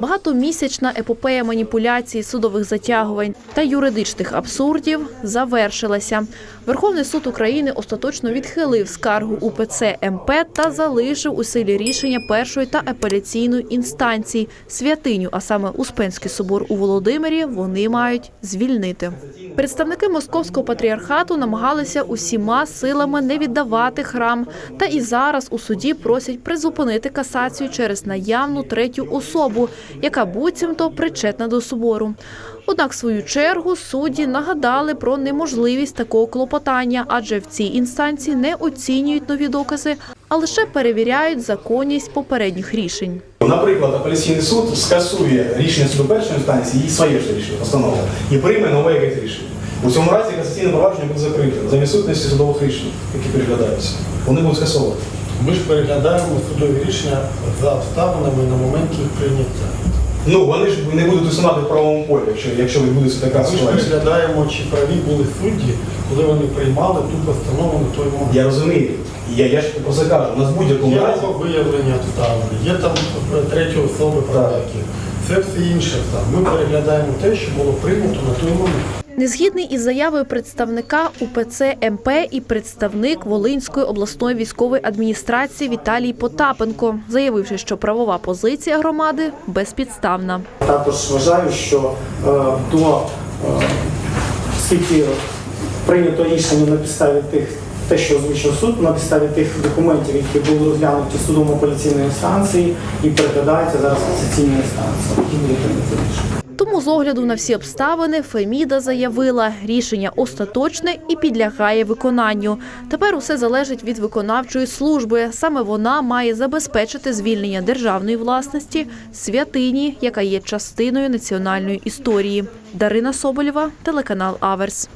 Багатомісячна епопея маніпуляцій, судових затягувань та юридичних абсурдів завершилася. Верховний суд України остаточно відхилив скаргу УПЦ МП та залишив у силі рішення першої та апеляційної інстанції. Святиню, а саме Успенський собор у Володимирі, вони мають звільнити. Представники московського патріархату намагалися усіма силами не віддавати храм, та і зараз у суді просять призупинити касацію через наявну третю особу, яка буцімто причетна до собору. Однак, в свою чергу, судді нагадали про неможливість такого клопотання, адже в цій інстанції не оцінюють нові докази, а лише перевіряють законність попередніх рішень. Наприклад, апеляційний суд скасує рішення суду першої інстанції і своє ж рішення, постанови і прийме нове якесь рішення. У цьому разі касаційне провадження буде закрите за відсутності судових рішень, які переглядаються. Вони будуть скасовані. Ми ж переглядаємо судові рішення за обставинами на момент їх прийняття. Ну вони ж не будуть існувати в правовому полі, якщо, якщо відбудеться така Ми ж ситуація. чи праві були судді, коли вони приймали ту постанову на той момент. Я розумію. Я, я ж про це кажу. У нас в будь-якому Є разі. виявлення обставин, є там треті особи правоки. Це все інше. Там. Ми переглядаємо те, що було прийнято на той момент. Незгідний із заявою представника УПЦ МП і представник Волинської обласної військової адміністрації Віталій Потапенко, заявивши, що правова позиція громади безпідставна. Також вважаю, що е, до е, скільки прийнято рішення на підставі тих, те, що озвучив суд, на підставі тих документів, які були розглянуті судом апеляційної інстанції і передаються зараз в інстанції. які прийнято рішення. Тому з огляду на всі обставини Феміда заявила, рішення остаточне і підлягає виконанню. Тепер усе залежить від виконавчої служби. Саме вона має забезпечити звільнення державної власності святині, яка є частиною національної історії. Дарина Соболєва, телеканал Аверс.